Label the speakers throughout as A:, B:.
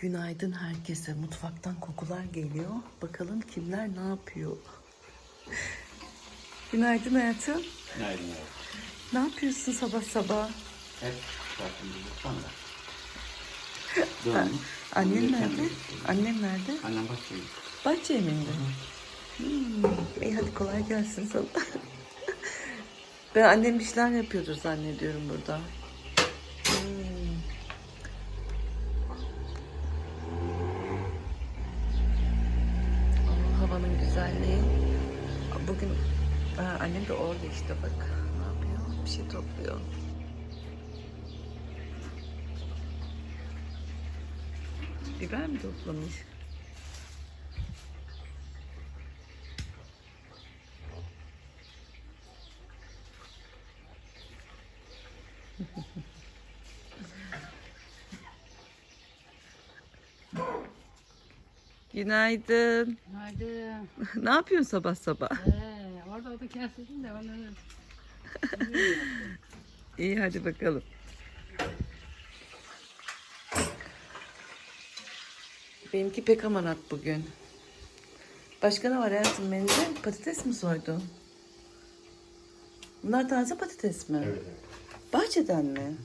A: Günaydın herkese. Mutfaktan kokular geliyor. Bakalım kimler ne yapıyor. Günaydın hayatım.
B: Günaydın yavrum.
A: Ne yapıyorsun sabah sabah?
B: Hep. Dönmüş.
A: Annen
B: Uyurken
A: nerede? Annem nerede?
B: Annem başlıyor.
A: Bahçe evinde. Hmm. İyi hadi kolay gelsin sana. ben annem bir şeyler yapıyordur zannediyorum burada. Toplamış? Günaydın.
C: Haydi.
A: ne yapıyorsun sabah sabah?
C: Ee, orada o da kesilsin de onları.
A: İyi hadi bakalım. Benimki pek amanat bugün. Başka ne var hayatım menüde? Patates mi soydun? Bunlar taze patates mi?
B: Evet evet.
A: Bahçeden mi?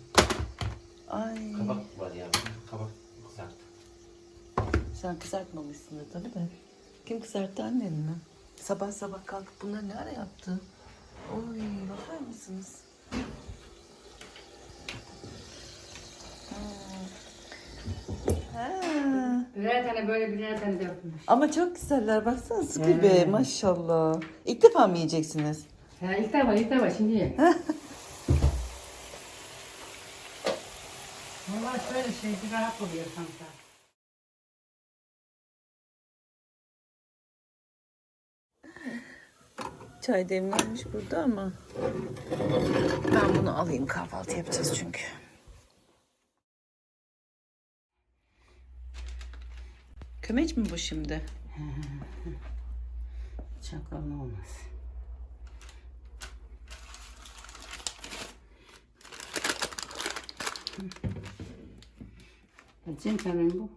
A: Ay.
B: Kabak var yavrum. Kabak kızarttı.
A: Sen kızartmamışsındır tabii de. Kim kızarttı annen mi? Sabah sabah kalkıp bunları ne ara yaptı? Oy bakar mısınız? Hmm. Ha.
C: Birer tane böyle birer tane dökmüş.
A: Ama çok güzeller baksana sıkı
C: Evet.
A: be maşallah. İlk defa mı yiyeceksiniz?
C: Ha, ilk defa ilk defa şimdi ye. Valla şöyle şey bir rahat oluyor kanka.
A: Çay demlenmiş burada ama ben bunu alayım kahvaltı yapacağız çünkü. Kömeç mi bu şimdi?
C: Çakallı olmaz. Cem tabii bu.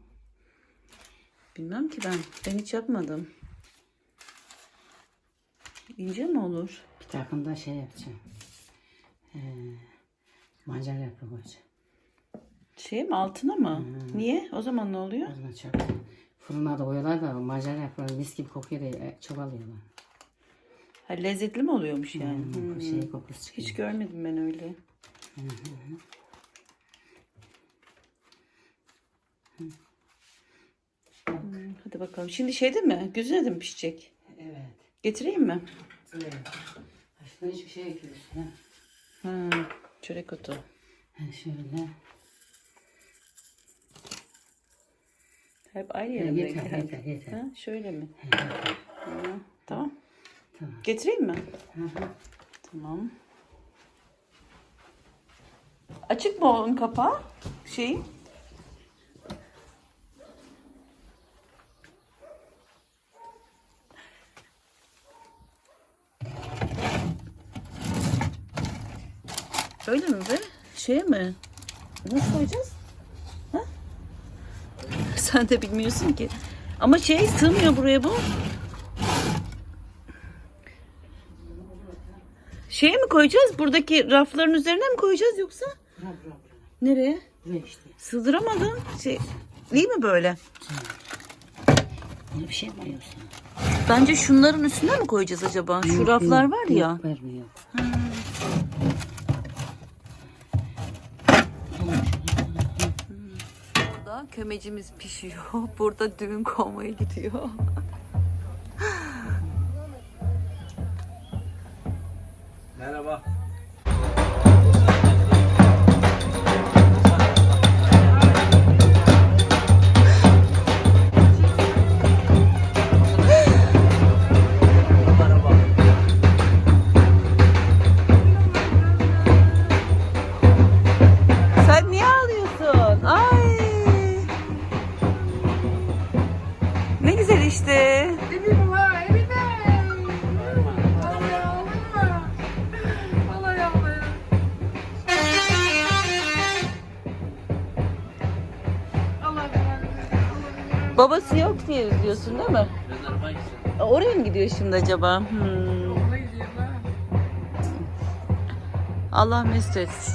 A: Bilmem ki ben. Ben hiç yapmadım. İnce mi olur?
C: Bir takımda şey yapacağım. Ee, mancar yapı koyacağım.
A: Şey mi altına mı? Niye? O zaman ne oluyor?
C: O zaman çok fırına da koyuyorlar da mancar yapıyorlar mis gibi kokuyor da e, çok alıyorlar.
A: Ha, lezzetli mi oluyormuş yani?
C: Hmm,
A: Hmm.
C: Şey kokusu çıkıyor.
A: Hiç görmedim ben öyle. Hmm, Hadi bakalım. Şimdi şeyde mi? Güzel mi pişecek?
C: Evet.
A: Getireyim mi?
C: Evet. Başka hiçbir şey ekliyorsun. Ha?
A: Ha, çörek otu.
C: Ha, şöyle.
A: Hep aynı
C: Ha,
A: yerinde.
C: yeter, yeter, yeter.
A: Ha, şöyle mi?
C: Ha,
A: tamam.
C: Tamam.
A: Getireyim mi?
C: Hı hı.
A: Tamam. Açık mı onun kapağı? Şeyin? Öyle mi be? Şey mi? Nasıl koyacağız? Ha? Sen de bilmiyorsun ki. Ama şey sığmıyor buraya bu. Şeye mi koyacağız? Buradaki rafların üzerine mi koyacağız yoksa?
C: Bura.
A: Nereye?
C: Buraya işte.
A: Sığdıramadım. Şey, değil mi böyle?
C: Bir şey mi?
A: Bence şunların üstüne mi koyacağız acaba? Şu raflar var ya.
C: Yok, vermiyor.
A: Burada kömecimiz pişiyor. Burada düğün konvoyu gidiyor. Babası yok diye diyorsun değil mi?
B: Gitsin.
A: Oraya mı gidiyor şimdi acaba? Hmm. Allah mesut etsin.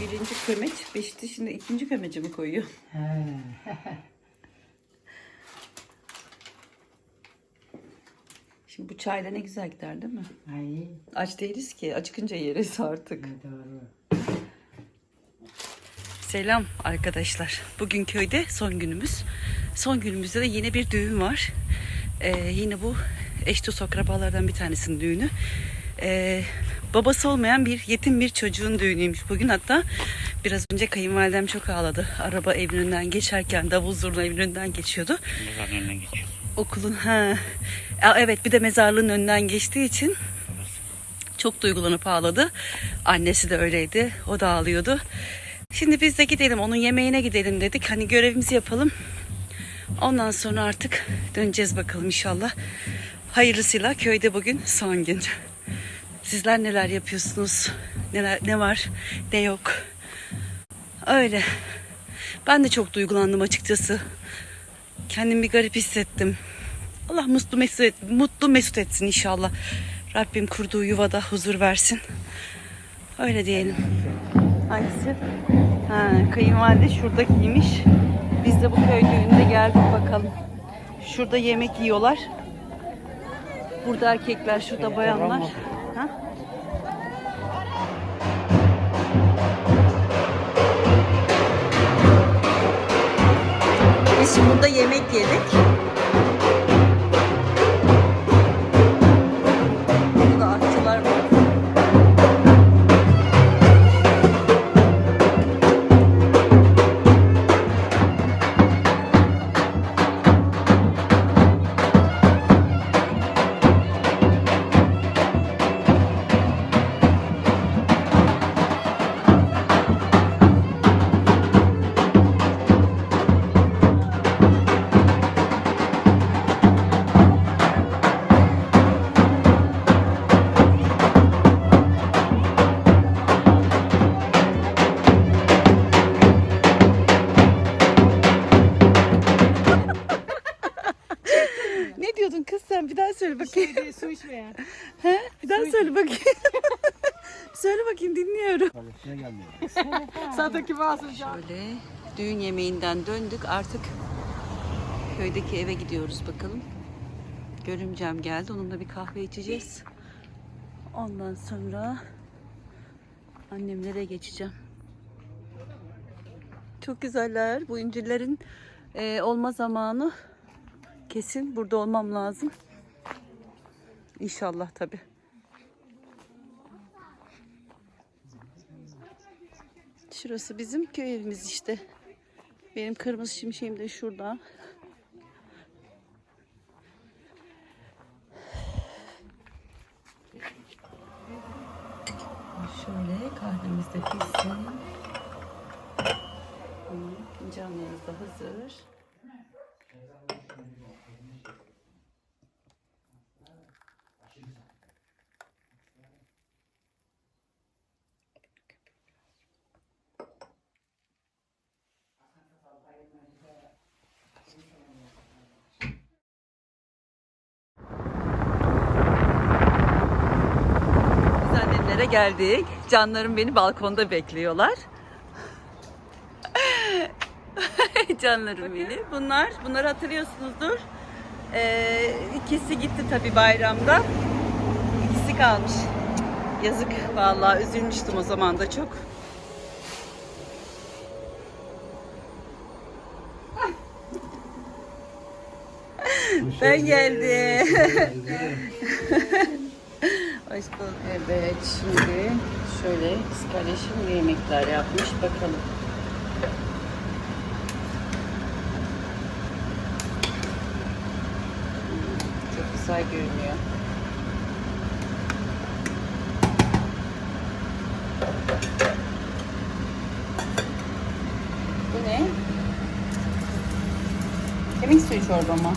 A: Birinci kömeç pişti. Şimdi ikinci kömeci mi koyuyor? Şimdi bu çayla ne güzel gider değil mi?
C: Ay
A: Aç değiliz ki. Acıkınca yeriz artık.
C: doğru.
A: Selam arkadaşlar. Bugün köyde son günümüz. Son günümüzde de yine bir düğün var. Ee, yine bu eş dost akrabalardan bir tanesinin düğünü. Ee, babası olmayan bir yetim bir çocuğun düğünüymüş bugün. Hatta biraz önce kayınvalidem çok ağladı. Araba evin önünden geçerken davul zurna evin önünden geçiyordu.
B: Mezarın önünden geçiyor.
A: Okulun ha. Aa, Evet bir de mezarlığın önünden geçtiği için çok duygulanıp ağladı. Annesi de öyleydi. O da ağlıyordu. Şimdi biz de gidelim onun yemeğine gidelim dedik. Hani görevimizi yapalım. Ondan sonra artık döneceğiz bakalım inşallah. Hayırlısıyla köyde bugün son gün. Sizler neler yapıyorsunuz? Neler ne var? Ne yok? Öyle. Ben de çok duygulandım açıkçası. Kendimi bir garip hissettim. Allah mutlu mesut, et, mutlu mesut etsin inşallah. Rabbim kurduğu yuvada huzur versin. Öyle diyelim. Hangisi? Ha, kayınvalide şuradakiymiş. Biz de bu köy düğününe geldik bakalım. Şurada yemek yiyorlar. Burada erkekler, şurada bayanlar. Ha? Biz şimdi burada yemek yedik.
C: Sağdaki bazı
A: Şöyle düğün yemeğinden döndük. Artık köydeki eve gidiyoruz bakalım. Görümcem geldi. Onunla bir kahve içeceğiz. Ondan sonra annemlere geçeceğim. Çok güzeller. Bu incirlerin e, olma zamanı kesin. Burada olmam lazım. İnşallah tabii. Şurası bizim köy evimiz işte. Benim kırmızı şimşeğim de şurada. Şöyle kahvemiz de pişsin. Fincanlarımız da hazır. Annemlere geldik. Canlarım beni balkonda bekliyorlar. Canlarım beni. Bunlar, bunları hatırlıyorsunuzdur. Ee, ikisi gitti tabii bayramda. İkisi kalmış. Yazık vallahi üzülmüştüm o zaman da çok. ben geldim. Bulduk. Evet şimdi şöyle kardeşim ne yemekler yapmış bakalım. Çok güzel görünüyor. Bu ne? Kemik suyu çorba mı?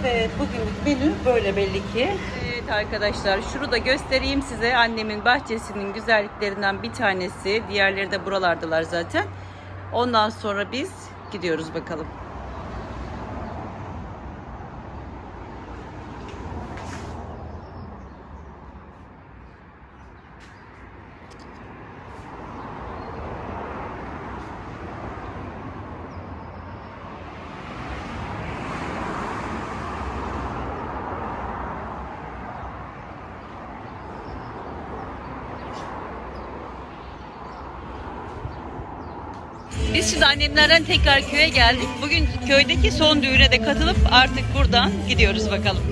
A: Evet. Bugünlük menü böyle belli ki. Evet arkadaşlar şunu da göstereyim size annemin bahçesinin güzelliklerinden bir tanesi. Diğerleri de buralardalar zaten. Ondan sonra biz gidiyoruz bakalım. Biz şimdi annemlerden tekrar köye geldik. Bugün köydeki son düğüne de katılıp artık buradan gidiyoruz bakalım.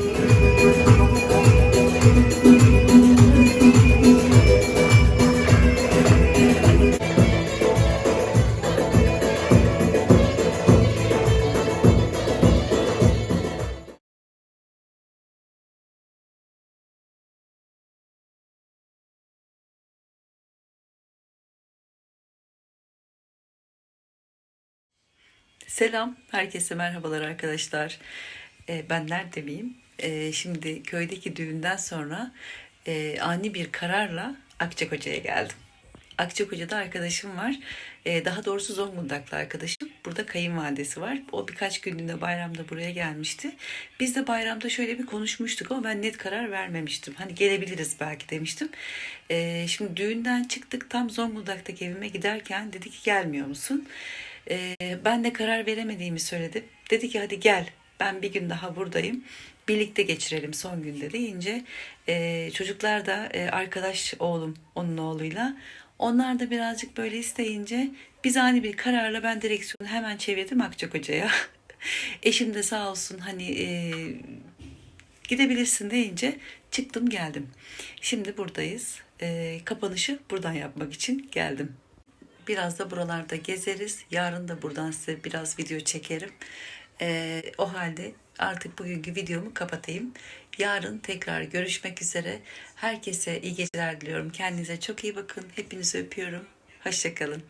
A: Selam, herkese merhabalar arkadaşlar. Ee, ben nerede miyim? Ee, şimdi köydeki düğünden sonra e, ani bir kararla Akçakoca'ya geldim. Akçakoca'da arkadaşım var. Ee, daha doğrusu Zonguldaklı arkadaşım. Burada kayınvalidesi var. O birkaç günlüğüne bayramda buraya gelmişti. Biz de bayramda şöyle bir konuşmuştuk ama ben net karar vermemiştim. Hani gelebiliriz belki demiştim. Ee, şimdi düğünden çıktık tam Zonguldak'taki evime giderken dedi ki gelmiyor musun? Ee, ben de karar veremediğimi söyledim. Dedi ki hadi gel ben bir gün daha buradayım. Birlikte geçirelim son günde deyince e, çocuklar da e, arkadaş oğlum onun oğluyla onlar da birazcık böyle isteyince biz ani bir kararla ben direksiyonu hemen çevirdim Akçakoca'ya. Eşim de sağ olsun hani e, gidebilirsin deyince çıktım geldim. Şimdi buradayız. E, kapanışı buradan yapmak için geldim. Biraz da buralarda gezeriz. Yarın da buradan size biraz video çekerim. Ee, o halde artık bugünkü videomu kapatayım. Yarın tekrar görüşmek üzere. Herkese iyi geceler diliyorum. Kendinize çok iyi bakın. Hepinizi öpüyorum. Hoşçakalın.